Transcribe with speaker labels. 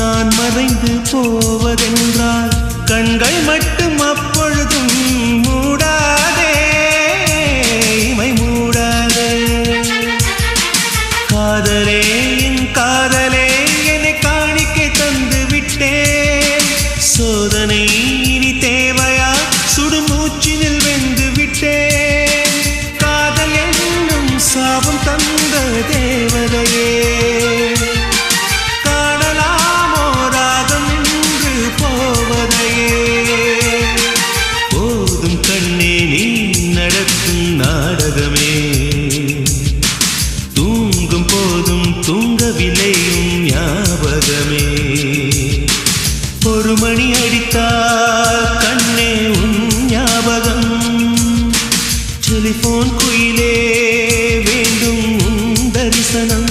Speaker 1: நான் மறைந்து போவதென்றால் கண்கள் மட்டும் அப்பொழுதும் மூடாதே இமை மூடாதே. காதலே என் காதலே என்னை காணிக்கை தந்து விட்டேன். சோதனை இனி தேவையா? சுடுமூச்சினில் வெந்து விட்டேன். காதல் என்னும் சாபம் தந்த தேவதையே. நடிக்கும் நாடகமே. தூங்கும் போதும் தூங்கவில்லையும் ஞாபகமே. ஒரு மணி அடித்தால் கண்ணே உன் ஞாபகம். டெலிபோன் குயிலே வேண்டும் தரிசனம்.